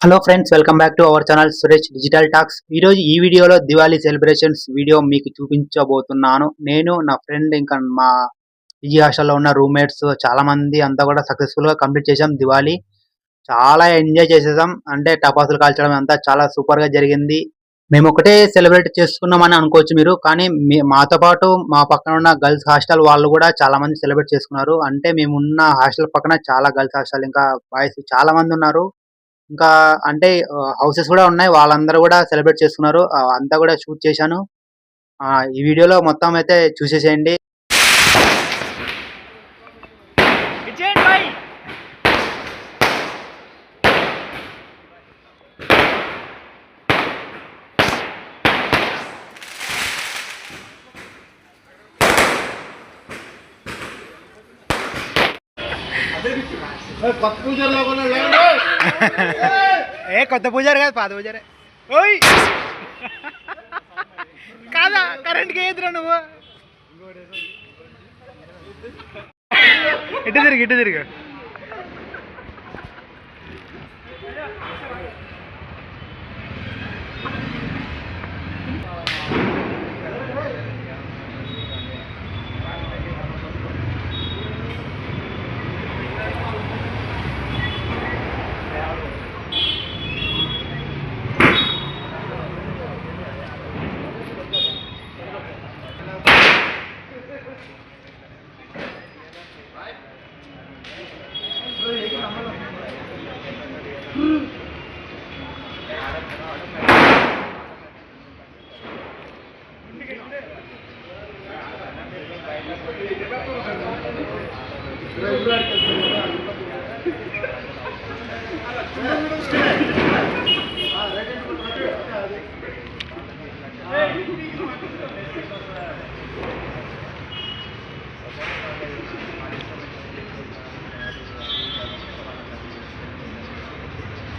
Hello friends welcome back to our channel Suresh digital talks ఈ రోజు ఈ వీడియోలో దివాళీ సెలబ్రేషన్స్ వీడియో మీకు చూపించబోతున్నాను. నేను నా ఫ్రెండ్ ఇంకా మా పీజీ హాస్టల్లో ఉన్న రూమ్మేట్స్ చాలా మంది అంతా కూడా సక్సెస్ఫుల్గా కంప్లీట్ చేసాం దివాళీ చాలా ఎంజాయ్ చేసేసాం. అంటే టపాసులు కాల్చడం అంతా చాలా సూపర్గా జరిగింది. మేము ఒకటే సెలబ్రేట్ చేసుకున్నామని అనుకోవచ్చు మీరు. కానీ మాతో పాటు మా పక్కన ఉన్న గర్ల్స్ హాస్టల్ వాళ్ళు కూడా చాలా మంది సెలబ్రేట్ చేసుకున్నారు. అంటే మేము ఉన్న హాస్టల్ పక్కన చాలా గర్ల్స్ హాస్టల్ ఇంకా బాయ్స్ చాలా మంది ఉన్నారు. ఇంకా అంటే హౌసెస్ కూడా ఉన్నాయి. వాళ్ళందరూ కూడా సెలబ్రేట్ చేసుకున్నారు. అంతా కూడా షూట్ చేశాను. ఆ, ఈ వీడియోలో మొత్తం అయితే చూసేసేయండి. కొత్త పూజారు కాదు పాత పూజారే ఓయ్ కాదా కరెంట్కి ఏదిరా నువ్వు ఇటు తిరిగి ఇటు తిరిగి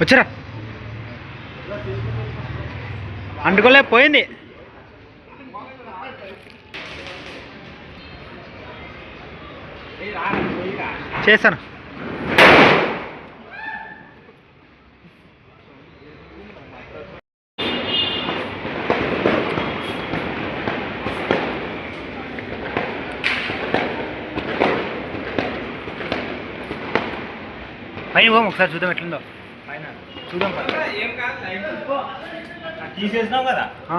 వచ్చరా? అంటుకోలే పోయింది. చేశాను. పోం ఒకసారి చూద్దాం ఎట్లుందో. పైన. చూద్దాం తీసేసినావు కదా? ఆ.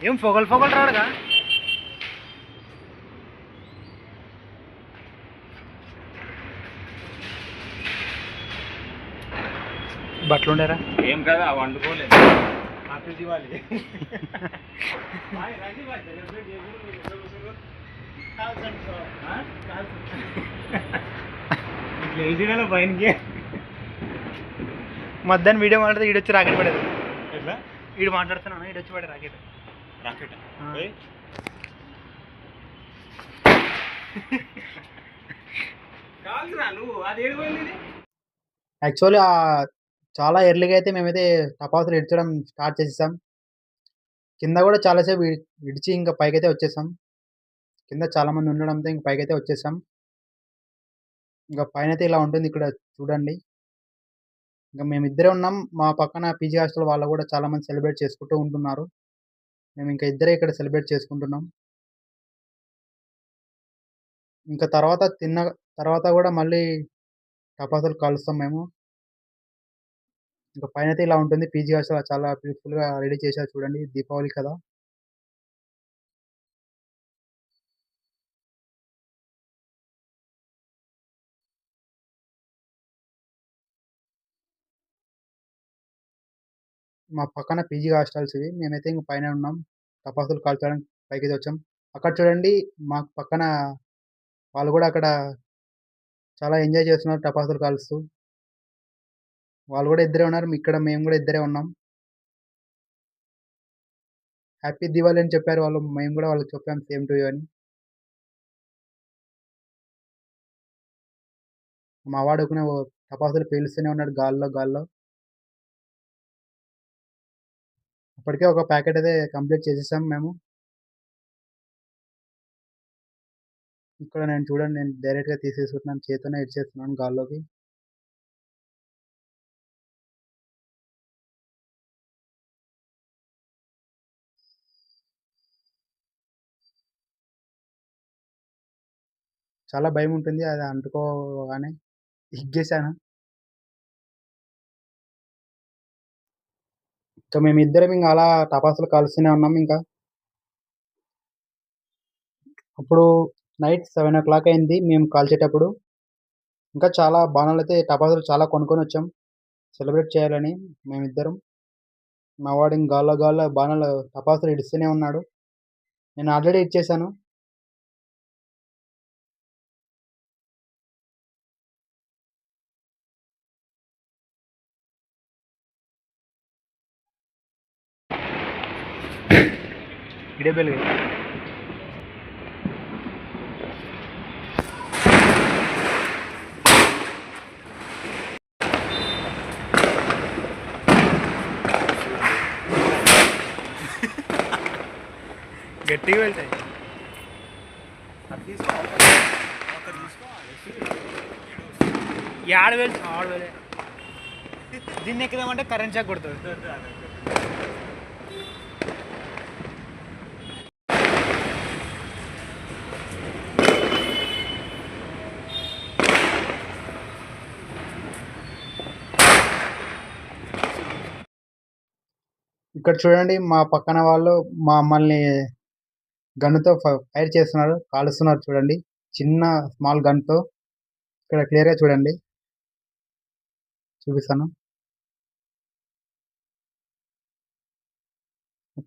ఏం పొగలు పొగలు రాడుగా? బట్టలు ఉండేరా ఏం కదా వండుకోలేదు. హ్యాపీ దివాలి పైనకి మధ్యాహ్నం వీడియో మాట్లాడితే ఈడొచ్చి రాకెట్ పడేది. ఎట్లా? ఈడు మాట్లాడుతున్నాను ఈడొచ్చి పడే రాకెట్. రాకెట్? యాక్చువల్లీ చాలా ఎర్లీగా అయితే మేమైతే టపాసులు ఇడ్చడం స్టార్ట్ చేసేసాం. కింద కూడా చాలాసేపు ఇడిచి ఇంకా పైకైతే వచ్చేసాం. కింద చాలా మంది ఉండడంతో ఇంక పైకైతే వచ్చేసాం. ఇంకా పైన అయితే ఇలా ఉంటుంది ఇక్కడ చూడండి. ఇంకా మేమిద్దరే ఉన్నాం. మా పక్కన పీజీ హాస్టల్ వాళ్ళు కూడా చాలామంది సెలబ్రేట్ చేసుకుంటూ ఉంటున్నారు. మేము ఇంకా ఇద్దరే ఇక్కడ సెలబ్రేట్ చేసుకుంటున్నాం. ఇంకా తర్వాత తిన్న తర్వాత కూడా మళ్ళీ టపాసులు కాలుస్తాం మేము. ఇంకా పైన అయితే ఇలా ఉంటుంది. పీజీ హాస్టల్ చాలా బ్యూటిఫుల్గా రెడీ చేశారు చూడండి. దీపావళి కదా మా పక్కన పీజీ హాస్టల్స్ ఇవి మేమైతే ఇంక పైన ఉన్నాం. టపాసులు కాల్చడానికి పైకి వచ్చాం. అక్కడ చూడండి మా పక్కన వాళ్ళు కూడా అక్కడ చాలా ఎంజాయ్ చేస్తున్నారు టపాసులు కాలుస్తూ. వాళ్ళు కూడా ఇద్దరే ఉన్నారు. ఇక్కడ మేము కూడా ఇద్దరే ఉన్నాం. హ్యాపీ దివాళి అని చెప్పారు వాళ్ళు. మేము కూడా వాళ్ళకి చెప్పాం సేమ్ టు యూ అని. మా వాడు ఒకనే టపాసులు పేలుస్తూనే ఉన్నాడు గాల్లో గాల్లో. అప్పటికే ఒక ప్యాకెట్ అయితే కంప్లీట్ చేసేసాం మేము. ఇక్కడ నేను చూడండి నేను డైరెక్ట్‌గా తీసేసుకుంటున్నాను. చేత్తోనే ఇడిచేస్తున్నాను గాల్లోకి. చాలా భయం ఉంటుంది అది అంటుకోగానే ఇగ్గేసాను. ఇంకా మేమిద్దరం ఇంకా అలా టపాసులు కాలుస్తూనే ఉన్నాం ఇంకా. అప్పుడు నైట్ 7:00 అయింది మేము కాల్చేటప్పుడు. ఇంకా చాలా బాణాలు అయితే టపాసులు చాలా కొనుక్కొని వచ్చాం సెలబ్రేట్ చేయాలని మేమిద్దరం. మా వాడు గాల్లో గాల్లో బాణాలు టపాసులు ఇడుస్తూనే ఉన్నాడు. నేను ఆల్రెడీ ఇచ్చేసాను. బెలుగు. గట్టిగా వెళ్తాయి. యాడ వెళ్తా ఆడ వెళ్ళే. దీన్ని ఎక్కుదామంటే కరెంట్ షాక్ కొడుతది. ఇక్కడ చూడండి మా పక్కన వాళ్ళు మమ్మల్ని గన్నుతో ఫైర్ చేస్తున్నారు. కాలుస్తున్నారు చూడండి. చిన్న స్మాల్ గన్‌తో. ఇక్కడ క్లియర్‌గా చూడండి. చూపిస్తాను.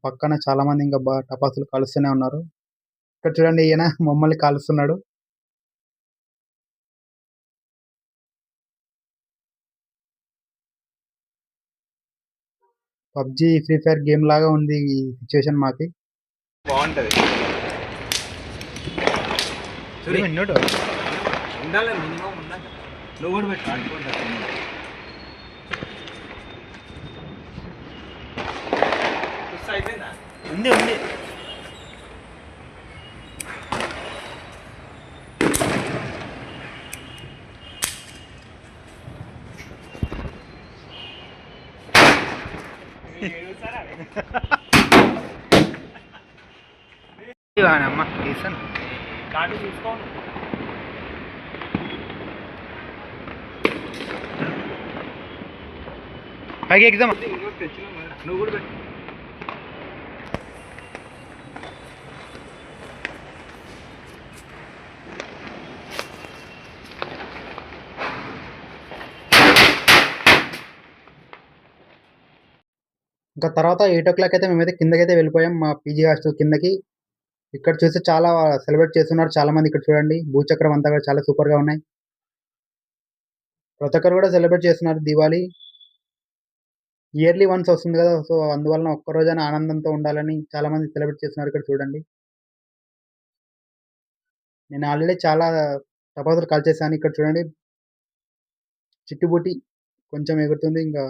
పక్కన చాలా మంది ఇంకా బా టపాసులు కాలుస్తూనే ఉన్నారు. ఇక్కడ చూడండి ఈయన మమ్మల్ని కాలుస్తున్నాడు. పబ్‌జీ, ఫ్రీ ఫైర్ గేమ్ లాగా ఉంది ఈ సిట్యుయేషన్ మాకి. బాగుంటది. చూడు మిన్నోడు. ఉండాలి మినిమం ఉండాలి. నువ్వు కూడా పెట్టు అనుకుంటా. పుస్ అయిపోయిందా? ఉంది ఉంది. తీసాను. కాటు చూసుకో పైకి ఎక్కుదామా నువ్వు కూడా ఇంకా తర్వాత ఎయిట్ ఓ క్లాక్ అయితే మేమైతే కిందకైతే వెళ్ళిపోయాం మా పీజీ హాస్టల్ కిందకి. ఇక్కడ చూస్తే చాలా సెలబ్రేట్ చేస్తున్నారు చాలా మంది ఇక్కడ చూడండి. భూచక్రం అంతా కూడా చాలా సూపర్‌గా ఉన్నాయి. ప్రతి ఒక్కరు కూడా సెలబ్రేట్ చేస్తున్నారు దివాళీ. ఇయర్లీ వన్స్ వస్తుంది కదా! సో, అందువలన ఒక్కరోజైనా ఆనందంతో ఉండాలని చాలా మంది సెలబ్రేట్ చేస్తున్నారు ఇక్కడ చూడండి. నేను ఆల్రెడీ చాలా తపాసులు కాల్ చేశాను ఇక్కడ చూడండి. చిట్టుబుట్టి కొంచెం ఎగురుతుంది. ఇంకా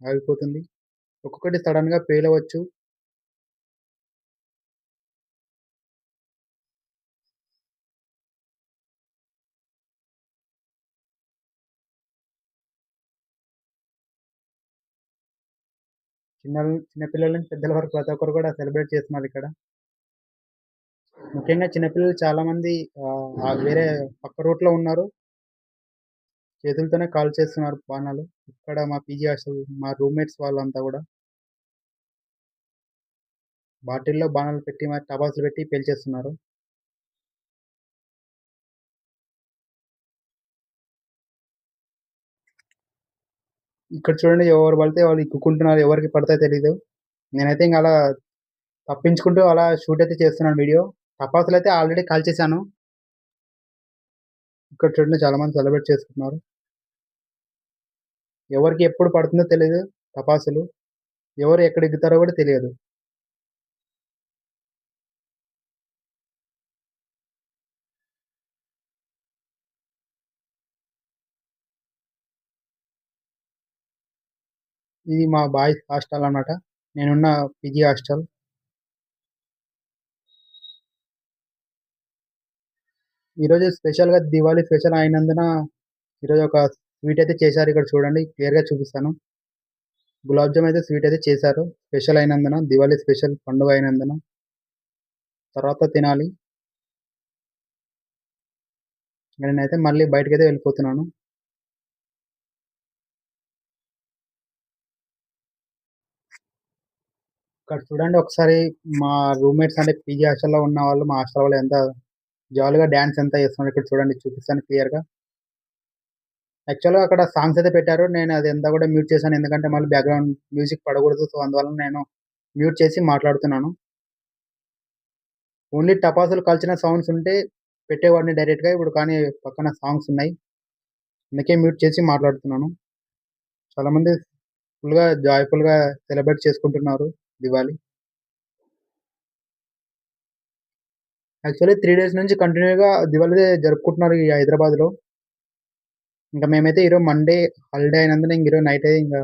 ఆగిపోతుంది. ఒక్కొక్కటి సడన్గా పేలవచ్చు. చిన్నల్ చిన్న పిల్లల నుంచి పెద్దల వరకు ప్రతి ఒక్కరు కూడా సెలబ్రేట్ చేస్తున్నారు ఇక్కడ. ముఖ్యంగా చిన్నపిల్లలు చాలామంది చాలా మంది వేరే పక్క రూట్‌లో ఉన్నారు. చేతులతోనే కాల్చేస్తున్నారు బాణాలు. ఇక్కడ మా పీజీ హాస్టల్ మా రూమ్‌మేట్స్ వాళ్ళంతా కూడా. బాటిల్‌లో బాణాలు పెట్టి మరి టబాసులు పెట్టి పేల్చేస్తున్నారు. ఇక్కడ చూడండి ఎవరు పడితే వాళ్ళు ఇక్కుకుంటున్నారు ఎవరికి పడతాయో తెలీదు. నేనైతే ఇంకా అలా తప్పించుకుంటూ అలా షూట్ అయితే చేస్తున్నాను వీడియో. టపాసులైతే ఆల్రెడీ కాల్ చేశాను ఇక్కడ చూడండి చాలా మంది సెలబ్రేట్ చేసుకుంటున్నారు. ఎవరికి ఎప్పుడు పడుతుందో తెలియదు టపాసులు. ఎవరు ఎక్కడ ఎగుతారో కూడా తెలియదు. ఇది మా బాయ్స్ హాస్టల్ అన్నమాట. నేనున్న పిజీ హాస్టల్. ఈరోజు స్పెషల్‌గా దివాళీ స్పెషల్ అయినందున ఈరోజు ఒక స్వీట్ అయితే చేశారు. ఇక్కడ చూడండి క్లియర్‌గా చూపిస్తాను. గులాబ్ జామ్ అయితే స్వీట్ అయితే చేశారు. స్పెషల్ అయినందున దివాళీ స్పెషల్ పండుగ అయినందున. తర్వాత తినాలి. నేనైతే మళ్ళీ బయటికైతే వెళ్ళిపోతున్నాను. ఇక్కడ చూడండి ఒకసారి మా రూమ్‌మేట్స్ అంటే పీజీ హాస్టల్‌లో ఉన్నవాళ్ళు మా హాస్టల్ వాళ్ళు ఎంత జాలీగా డ్యాన్స్ ఎంత చేస్తున్నారు ఇక్కడ చూడండి చూపిస్తాను క్లియర్‌గా. యాక్చువల్‌గా అక్కడ సాంగ్స్ అయితే పెట్టారు. నేను అది ఎంత కూడా మ్యూట్ చేశాను. ఎందుకంటే మళ్ళీ బ్యాక్‌గ్రౌండ్ మ్యూజిక్ పడకూడదు. సో, అందువల్ల నేను మ్యూట్ చేసి మాట్లాడుతున్నాను. ఓన్లీ టపాసులు కాల్చిన సౌండ్స్ ఉంటే పెట్టేవాడిని డైరెక్ట్‌గా. ఇప్పుడు కానీ పక్కన సాంగ్స్ ఉన్నాయి. అందుకే మ్యూట్ చేసి మాట్లాడుతున్నాను. చాలామంది ఫుల్‌గా జాయ్‌ఫుల్‌గా సెలబ్రేట్ చేసుకుంటున్నారు దివాళీ. యాక్చువల్లీ త్రీ డేస్ నుంచి కంటిన్యూ‌గా దివాళీ జరుపుకుంటున్నారు ఈ హైదరాబాద్‌లో. ఇంకా మేమైతే ఈరోజు మండే హాలిడే అయినందున ఇంక ఈరోజు అయ్యే ఇంకా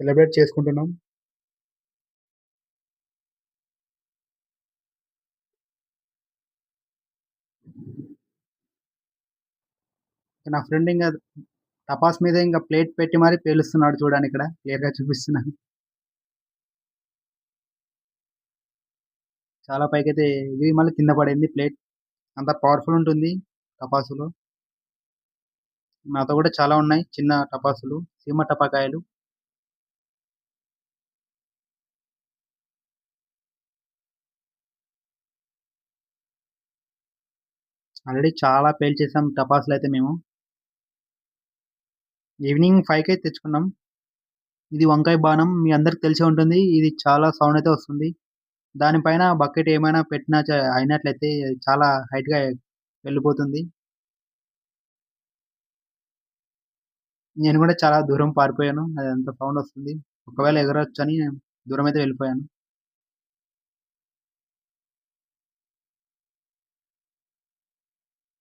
సెలబ్రేట్ చేసుకుంటున్నాం. నా ఫ్రెండ్ ఇంకా టపాస్ మీద ఇంకా ప్లేట్ పెట్టి మరీ పేలుస్తున్నాడు చూడండి ఇక్కడ క్లియర్‌గా చూపిస్తున్నాను. చాలా పైకైతే ఇది మళ్ళీ కింద పడింది ప్లేట్. అంత పవర్‌ఫుల్ ఉంటుంది టపాసులు. నాతో కూడా చాలా ఉన్నాయి చిన్న టపాసులు. సీమ టపాకాయలు. ఆల్రెడీ చాలా పేల్చేసాం అయితే మేము. ఈవినింగ్ 5కే తెచ్చుకున్నాం. ఇది వంకాయ బాణం. మీ అందరికి తెలిసే ఉంటుంది. ఇది చాలా సౌండ్ అయితే వస్తుంది. దానిపైన బకెట్ ఏమైనా పెట్టినా అయినట్లయితే చాలా హైట్‌గా వెళ్ళిపోతుంది. నేను కూడా చాలా దూరం పారిపోయాను. అది అంత సౌండ్ వస్తుంది. ఒకవేళ ఎగరవచ్చని దూరం అయితే వెళ్ళిపోయాను.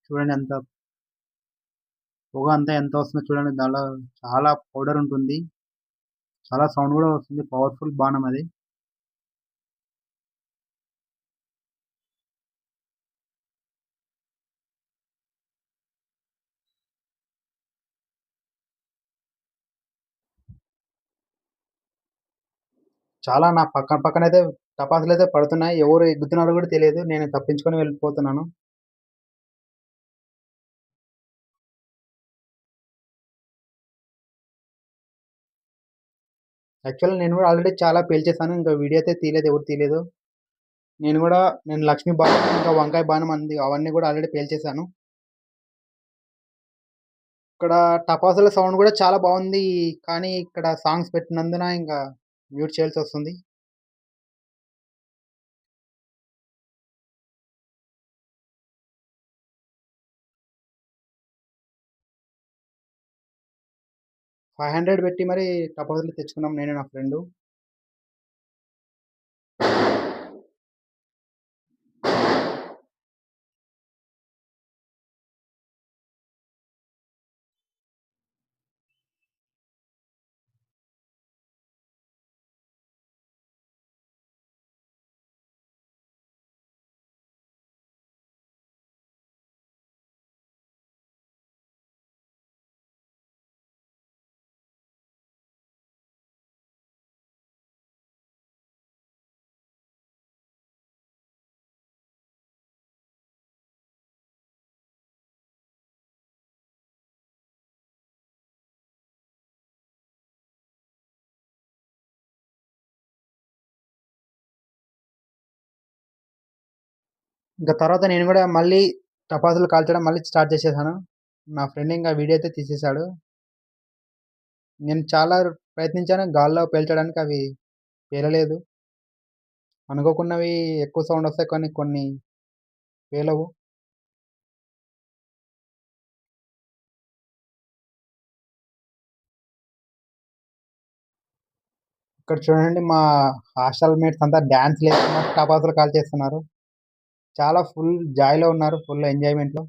చూడండి ఎంత పొగ అంతా ఎంత వస్తుందో చూడండి. దానిలో చాలా పౌడర్ ఉంటుంది. చాలా సౌండ్ కూడా వస్తుంది. పవర్‌ఫుల్ బాణం అది. చాలా నా పక్కన పక్కన అయితే టపాసులు అయితే పడుతున్నాయి. ఎవరు ఎగ్గుతున్నారో కూడా తెలియదు. నేను తప్పించుకొని వెళ్ళిపోతున్నాను. యాక్చువల్ నేను కూడా ఆల్రెడీ చాలా పేల్చేసాను. ఇంకా వీడియో అయితే తీయలేదు. ఎవరు తీయలేదు. నేను కూడా నేను లక్ష్మీ బాణం, ఇంకా వంకాయ బాణం అంది అవన్నీ కూడా ఆల్రెడీ పేల్చేసాను. ఇక్కడ టపాసుల సౌండ్ కూడా చాలా బాగుంది కానీ ఇక్కడ సాంగ్స్ పెట్టినందున ఇంకా మ్యూట్ చేయాల్సి వస్తుంది ఫైవ్ హండ్రెడ్ పెట్టి మరి టపాసులు తెచ్చుకున్నాం నేను నా ఫ్రెండు. ఇంకా తర్వాత నేను కూడా మళ్ళీ టపాసులు కాల్చడం మళ్ళీ స్టార్ట్ చేసేసాను. నా ఫ్రెండ్ ఇంకా వీడియో అయితే తీసేశాడు నేను చాలా ప్రయత్నించాను గాల్లో పేల్చడానికి అవి పేలలేదు. అనుకోకున్నవి ఎక్కువ సౌండ్ వస్తాయి. కానీ కొన్ని పేలవు. ఇక్కడ చూడండి మా హాస్టల్ మేట్స్ అంతా డ్యాన్స్ లేకుండా టపాసులు కాల్చేస్తున్నారు. చాలా ఫుల్ జాయ్‌లో ఉన్నారు. ఫుల్ ఎంజాయ్‌మెంట్‌లో.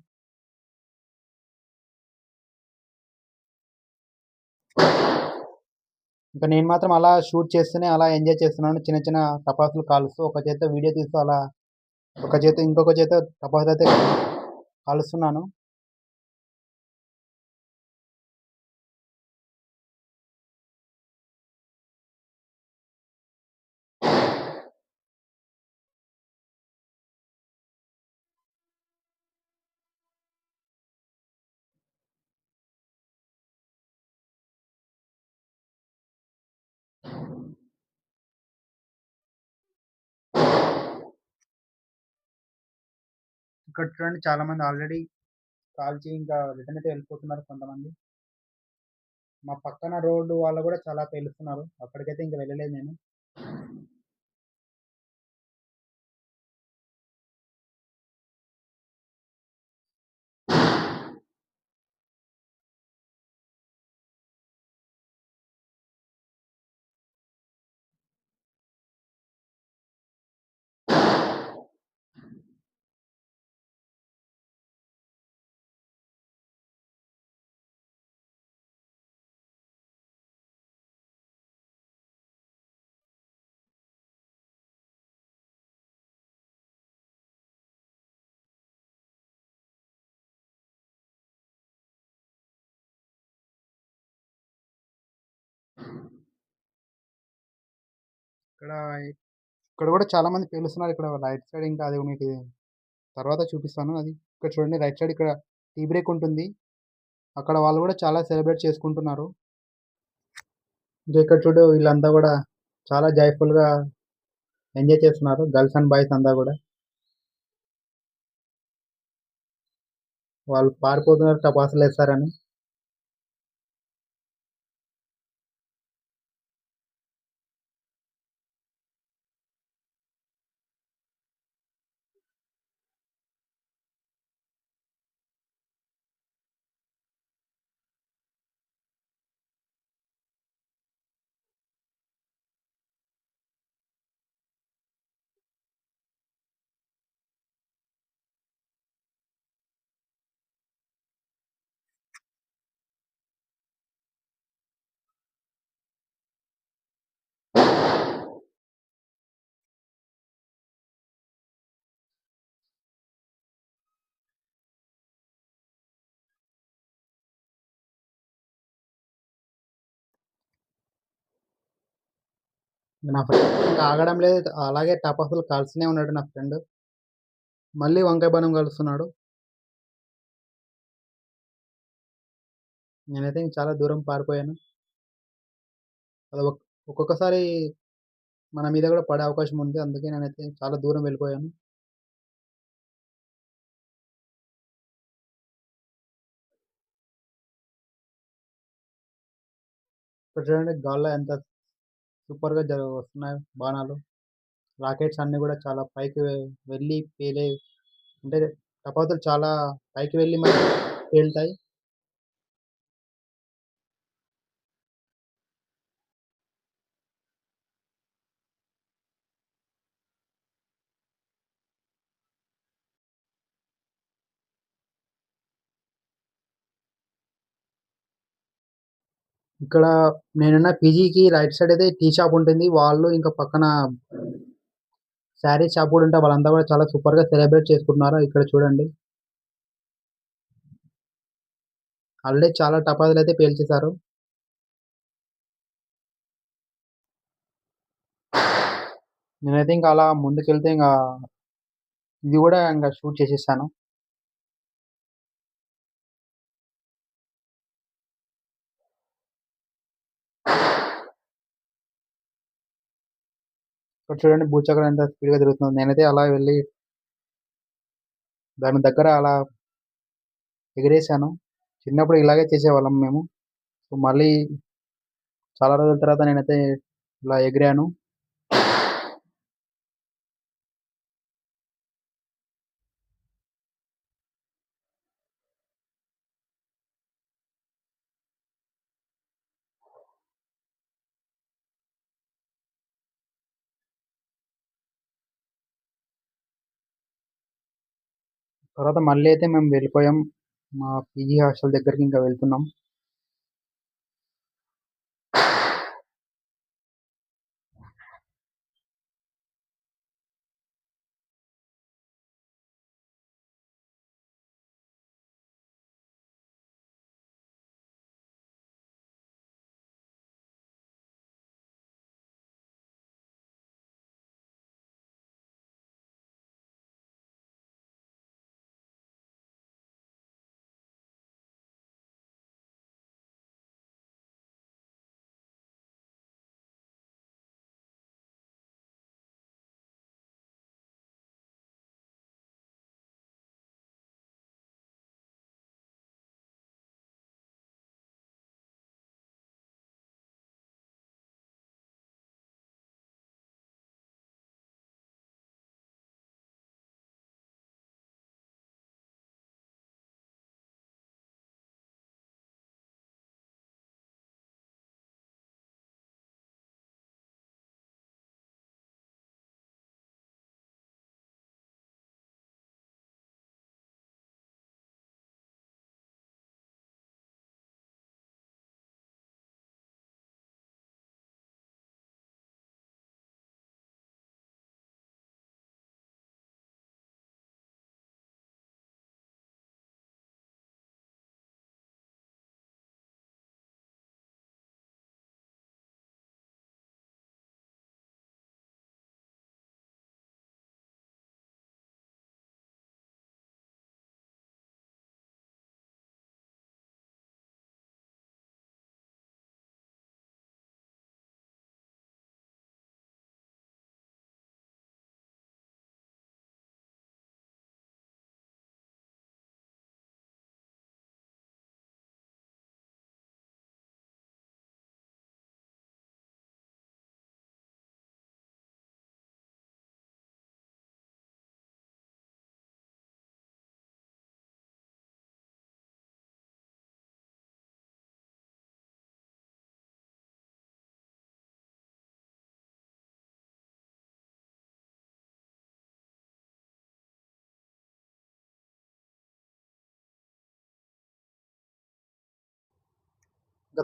ఇంకా నేను మాత్రం అలా షూట్ చేస్తూనే అలా ఎంజాయ్ చేస్తున్నాను. చిన్న చిన్న టపాసులు కాలుస్తూ ఒక చేత వీడియో తీస్తూ అలా ఒక చేత ఇంకొక చేత చేత్తో అయితే కాలుస్తున్నాను. ఇక్కడ చూడండి చాలా మంది ఆల్రెడీ కాల్చి ఇంకా రిటర్న్ అయితే వెళ్ళిపోతున్నారు కొంతమంది. మా పక్కన రోడ్డు వాళ్ళు కూడా చాలా పేలుస్తున్నారు. అక్కడికైతే ఇంకా వెళ్ళలేదు నేను. ఇక్కడ ఇక్కడ కూడా చాలా మంది పేలుస్తున్నారు. ఇక్కడ రైట్ సైడ్ ఇంకా అది మీకు తర్వాత చూపిస్తాను. అది ఇక్కడ చూడండి రైట్ సైడ్ ఇక్కడ టీ బ్రేక్ ఉంటుంది. అక్కడ వాళ్ళు కూడా చాలా సెలబ్రేట్ చేసుకుంటున్నారు. ఇంకా ఇక్కడ చూడు వీళ్ళంతా కూడా చాలా జాయ్‌ఫుల్‌గా ఎంజాయ్ చేస్తున్నారు. గర్ల్స్ అండ్ బాయ్స్ అంతా కూడా వాళ్ళు పారిపోతున్నారు టపాసులేస్తారని. నా ఫ్రెండ్ ఇంకా ఆగడం లేదు. అలాగే టపాసులు కాల్స్తూనే ఉన్నాడు నా ఫ్రెండ్. మళ్ళీ వంకాయ బాణం కలుస్తున్నాడు నేనైతే చాలా దూరం పారిపోయాను. అది ఒక్కొక్కసారి మన మీద కూడా పడే అవకాశం ఉంది. అందుకే నేనైతే చాలా దూరం వెళ్ళిపోయాను. ఇప్పుడు చూడండి గాల్లో ఎంత సూపర్‌గా జ వస్తున్నాయి బాణాలు. రాకెట్స్ అన్నీ కూడా చాలా పైకి వెళ్ళి పేలే అంటే టపాసులు చాలా పైకి వెళ్ళి మరి పేలుతాయి. ఇక్కడ నేనున్న పీజీకి రైట్ సైడ్ అయితే టీ షాప్ ఉంటుంది. వాళ్ళు ఇంకా పక్కన శారీ షాప్ కూడా ఉంటే వాళ్ళంతా కూడా చాలా సూపర్‌గా సెలబ్రేట్ చేసుకుంటున్నారు. ఇక్కడ చూడండి. ఆల్రెడీ చాలా టపాసులైతే పేల్చేశారు. నేనైతే ఇంకా అలా ముందుకెళ్తే ఇంకా ఇది కూడా ఇంకా షూట్ చేసేసాను. ఇక్కడ చూడండి భూచక్రం ఎంత స్పీడ్‌గా తిరుగుతుంది నేనైతే అలా వెళ్ళి దాని దగ్గర అలా ఎగిరేసాను. చిన్నప్పుడు ఇలాగే చేసేవాళ్ళం మేము. సో, మళ్ళీ చాలా రోజుల తర్వాత నేనైతే ఇలా ఎగిరాను. తర్వాత మళ్ళీ అయితే మేము వెళ్ళిపోయాం. మా పీజీ హాస్టల్ దగ్గరికి ఇంకా వెళ్తున్నాం.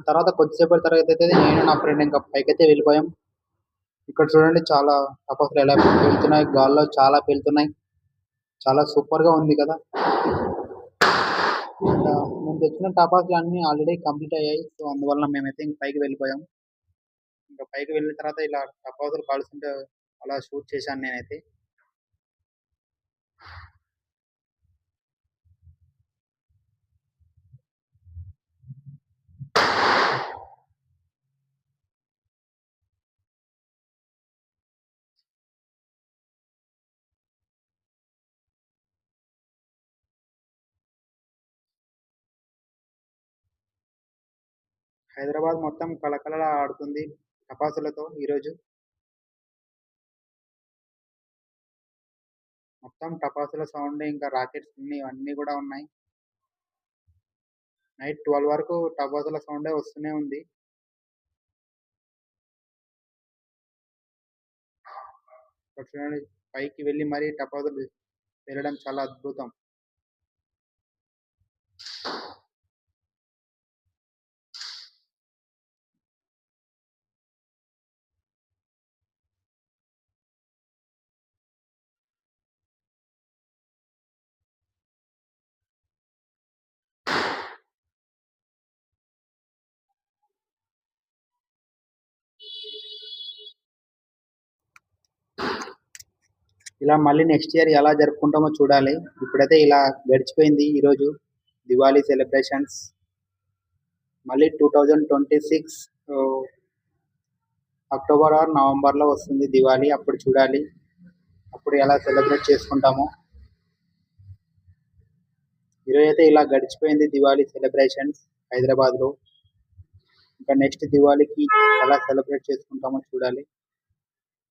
తర్వాత కొద్దిసేపటి తర్వాత అయితే నేను నా ఫ్రెండ్ ఇంకా పైకైతే వెళ్ళిపోయాం. ఇక్కడ చూడండి చాలా టపాసులు ఎలా పెళ్తున్నాయి గాల్లో చాలా పెళ్తున్నాయి చాలా సూపర్గా ఉంది కదా. ఇంకా మేము తెచ్చిన టపాసులు అన్ని ఆల్రెడీ కంప్లీట్ అయ్యాయి. సో అందువల్ల మేమైతే ఇంక పైకి వెళ్ళిపోయాం. ఇంకా పైకి వెళ్ళిన తర్వాత ఇలా టపాసులు కాల్చుంటే అలా షూట్ చేశాను నేనైతే. హైదరాబాద్ మొత్తం కళకళలా ఆడుతుంది టపాసులతో ఈరోజు. మొత్తం టపాసుల సౌండ్ ఇంకా రాకెట్స్ అన్నీ అన్నీ కూడా ఉన్నాయి. నైట్ ట్వెల్వ్ వరకు టపాసుల సౌండే వస్తూనే ఉంది. చూడండి పైకి వెళ్ళి మరీ టపాసులు వెళ్ళడం చాలా అద్భుతం. ఇలా మళ్ళీ నెక్స్ట్ ఇయర్ ఎలా జరుపుకుంటామో చూడాలి. ఇప్పుడైతే ఇలా గడిచిపోయింది ఈరోజు దివాళీ సెలబ్రేషన్స్ మళ్ళీ two thousand twenty six October or నవంబర్లో వస్తుంది దివాళీ. అప్పుడు చూడాలి. అప్పుడు ఎలా సెలబ్రేట్ చేసుకుంటామో. ఈరోజు అయితే ఇలా గడిచిపోయింది దివాళీ సెలబ్రేషన్స్ హైదరాబాద్లో. ఇంకా నెక్స్ట్ దివాళీకి ఎలా సెలబ్రేట్ చేసుకుంటామో చూడాలి.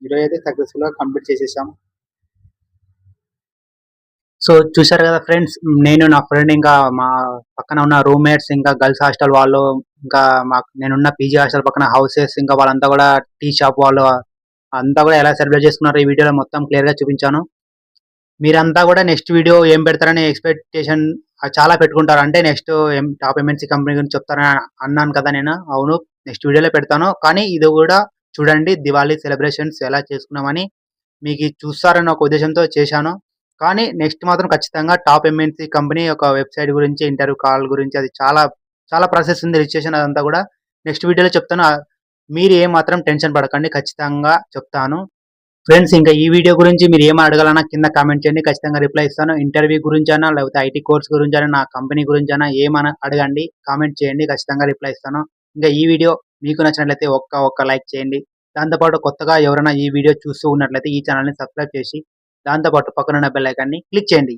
ఈరోజు అయితే సక్సెస్ఫుల్గా కంప్లీట్ చేసేసాం. సో చూసారు కదా ఫ్రెండ్స్ నేను నా ఫ్రెండ్ ఇంకా మా పక్కన ఉన్న రూమ్మేట్స్ ఇంకా గర్ల్స్ హాస్టల్ వాళ్ళు ఇంకా మా నేనున్న పీజీ హాస్టల్ పక్కన హౌసెస్ ఇంకా వాళ్ళంతా కూడా టీ షాప్ వాళ్ళు అంతా కూడా ఎలా సెలబ్రేట్ చేసుకున్నారు ఈ వీడియోలో మొత్తం క్లియర్గా చూపించాను. మీరంతా కూడా నెక్స్ట్ వీడియో ఏం పెడతారని ఎక్స్పెక్టేషన్ చాలా పెట్టుకుంటారు. అంటే నెక్స్ట్ ఏం టాప్ ఎంఎన్సీ కంపెనీ గురించి చెప్తారని అన్నాను కదా నేను. అవును నెక్స్ట్ వీడియోలో పెడతాను. కానీ ఇది కూడా చూడండి దివాళీ సెలబ్రేషన్స్ ఎలా చేసుకున్నామని మీకు చూస్తారని ఒక ఉద్దేశంతో చేశాను. కానీ నెక్స్ట్ మాత్రం ఖచ్చితంగా టాప్ ఎంఎన్సీ కంపెనీ ఒక వెబ్సైట్ గురించి ఇంటర్వ్యూ కాల్ గురించి అది చాలా చాలా ప్రాసెస్ ఉంది రిజిస్ట్రేషన్ అదంతా కూడా. నెక్స్ట్ వీడియోలో చెప్తాను. మీరు ఏ మాత్రం టెన్షన్ పడకండి ఖచ్చితంగా చెప్తాను. ఫ్రెండ్స్ ఇంకా ఈ వీడియో గురించి మీరు ఏం అడగాలన్నా కింద కామెంట్ చేయండి. ఖచ్చితంగా రిప్లై ఇస్తాను. ఇంటర్వ్యూ గురించి అయినా లేకపోతే ఐటీ కోర్స్ గురించి అయినా నా కంపెనీ గురించి అయినా ఏమైనా అడగండి కామెంట్ చేయండి ఖచ్చితంగా రిప్లై ఇస్తాను. ఇంకా ఈ వీడియో మీకు నచ్చినట్లయితే ఒక్క ఒక్క లైక్ చేయండి. దాంతోపాటు కొత్తగా ఎవరైనా ఈ వీడియో చూస్తూ ఉన్నట్లయితే ఈ ఛానల్ని సబ్స్క్రైబ్ చేసి దాంతోపాటు పక్కన ఉన్న బెల్ ఐకాన్ని క్లిక్ చేయండి.